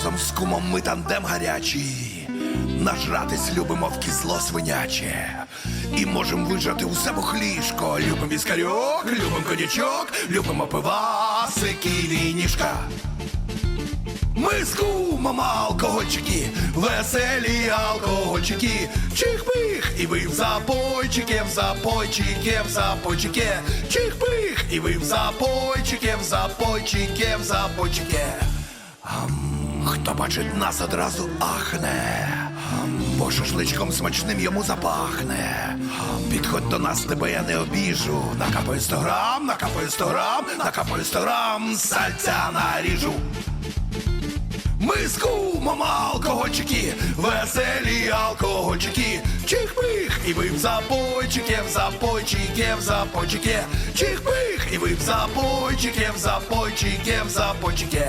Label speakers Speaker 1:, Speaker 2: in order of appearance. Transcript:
Speaker 1: Разом з кумом ми тандем гарячий. Нажратись любимо в кізло свиняче. І можем вижати у себе хлішко. Любим віскарьок, любим конячок, любимо пивасики і вінішка. Ми з кумом алкогольчики, веселі алкогольчики, чих-пих, і ви в запойчики, в запойчики, в запойчики, чих-пих, і ви в запойчики, в запойчики, в запойчики. Ам, Хто бачить нас одразу ахне, бо шашличком смачним йому запахне. Підходь до нас, тебе я не обіжу. Накапаю 100 грам, накапаю 100 грам, накапаю 100 грам, сальця наріжу. Ми з кумом алкогольчики, веселі алкогольчики, чих-пих, і ви в запойчики, в запойчики, в запойчики, чих-пих, і ви в запойчики, в запойчики, в запойчики.